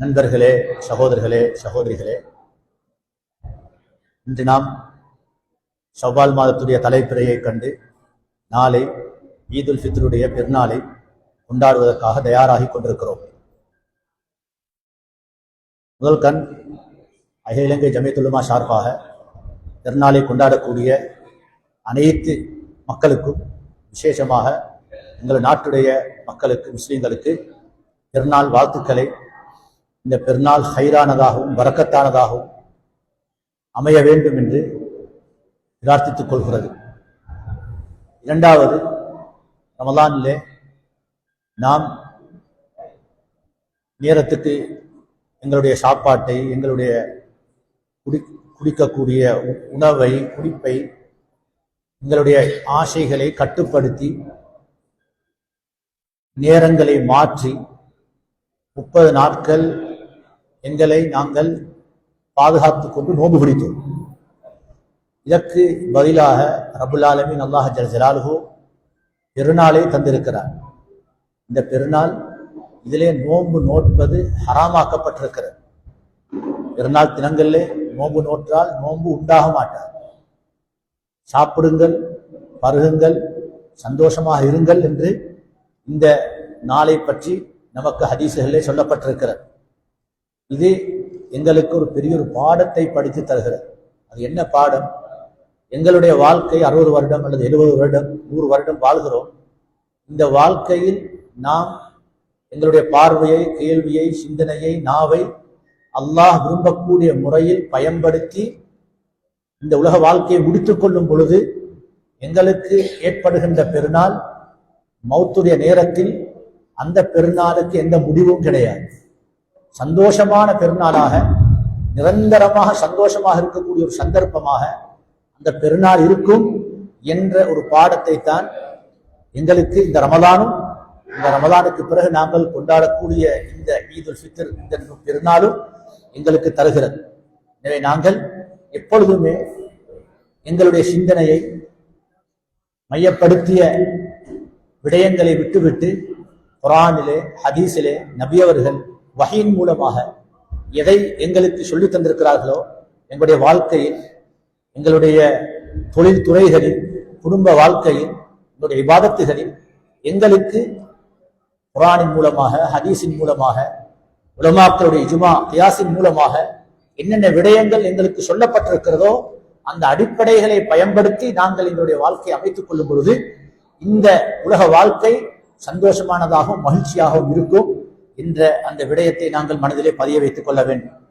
நண்பர்களே சகோதரர்களே சகோதரிகளே இன்று நாம் ஷவ்வால் மாதத்துடைய தலைப்பிறையை கண்டு நாளை ஈதுல் ஃபித்ருடைய பெருநாளை கொண்டாடுவதற்காக தயாராகி கொண்டிருக்கிறோம். முதல் கண் அகில இலங்கை ஜமீத்துலுமா சார்பாக பெருநாளை கொண்டாடக்கூடிய அனைத்து மக்களுக்கும் விசேஷமாக எங்கள் நாட்டுடைய மக்களுக்கு முஸ்லீம்களுக்கு பெருநாள் வாழ்த்துக்களை இந்த பெருநாள் ஹைரானதாகவும் வரக்கத்தானதாகவும் அமைய வேண்டும் என்று பிரார்த்தித்துக் கொள்கிறது. இரண்டாவது ரமலானிலே நாம் நேரத்துக்கு எங்களுடைய சாப்பாட்டை எங்களுடைய குடி குடிக்கக்கூடிய உணவை குடிப்பை எங்களுடைய ஆசைகளை கட்டுப்படுத்தி நேரங்களை மாற்றி முப்பது நாட்கள் எங்களை நாங்கள் பாதுகாத்து கொண்டு நோன்பு பிடித்தோம். இதற்கு பதிலாக ரபுல் ஆலமீன் அல்லாஹ் ஜல் பெருநாளை தந்திருக்கிறார். இந்த பெருநாள் இதிலே நோன்பு நோட்பது ஹராமாக்கப்பட்டிருக்கிறது. பெருநாள் தினங்களிலே நோன்பு நோற்றால் நோன்பு உண்டாக மாட்டார். சாப்பிடுங்கள் பருகுங்கள் சந்தோஷமாக இருங்கள் என்று இந்த நாளை பற்றி நமக்கு ஹதீசுகளே சொல்லப்பட்டிருக்கிறது. இது எங்களுக்கு ஒரு பெரிய ஒரு பாடத்தை படித்து தருகிறது. அது என்ன பாடம்? எங்களுடைய வாழ்க்கை அறுபது வருடம் அல்லது எழுபது வருடம் நூறு வருடம் வாழ்கிறோம். இந்த வாழ்க்கையில் நாம் எங்களுடைய பார்வையை கேள்வியை சிந்தனையை நாவை அல்லாஹ் விரும்பக்கூடிய முறையில் பயன்படுத்தி இந்த உலக வாழ்க்கையை முடித்து கொள்ளும் பொழுது எங்களுக்கு ஏற்படுகின்ற பெருநாள் மௌத்துடைய நேரத்தில் அந்த பெருநாளுக்கு எந்த முடிவும் கிடையாது. சந்தோஷமான பெருநாளாக நிரந்தரமாக சந்தோஷமாக இருக்கக்கூடிய ஒரு சந்தர்ப்பமாக அந்த பெருநாள் இருக்கும் என்ற ஒரு பாடத்தை தான் எங்களுக்கு இந்த ரமலானும் இந்த ரமலானுக்கு பிறகு நாங்கள் கொண்டாடக்கூடிய இந்த ஈதுல் ஃபித்ர் இந்த பெருநாளும் எங்களுக்கு தருகிறது. எனவே நாங்கள் எப்பொழுதுமே எங்களுடைய சிந்தனையை மையப்படுத்திய விடயங்களை விட்டுவிட்டு குரானிலே ஹதீஸிலே நபியவர்கள் வகையின் மூலமாக எதை எங்களுக்கு சொல்லித் தந்திருக்கிறார்களோ எங்களுடைய வாழ்க்கையில் எங்களுடைய தொழில் துறைகளில் குடும்ப வாழ்க்கையில் எங்களுடைய விவாதத்துகளில் எங்களுக்கு குரானின் மூலமாக ஹதீஸின் மூலமாக உலமாக்களுடைய இஜுமா கியாசின் மூலமாக என்னென்ன விடயங்கள் எங்களுக்கு சொல்லப்பட்டிருக்கிறதோ அந்த அடிப்படைகளை பயன்படுத்தி நாங்கள் எங்களுடைய வாழ்க்கையை அமைத்துக் கொள்ளும் பொழுது இந்த உலக வாழ்க்கை சந்தோஷமானதாகவும் மகிழ்ச்சியாகவும் இருக்கும். என்ற அந்த விடயத்தை நாங்கள் மனதிலே பதிய வைத்துக் கொள்ள வேண்டும்.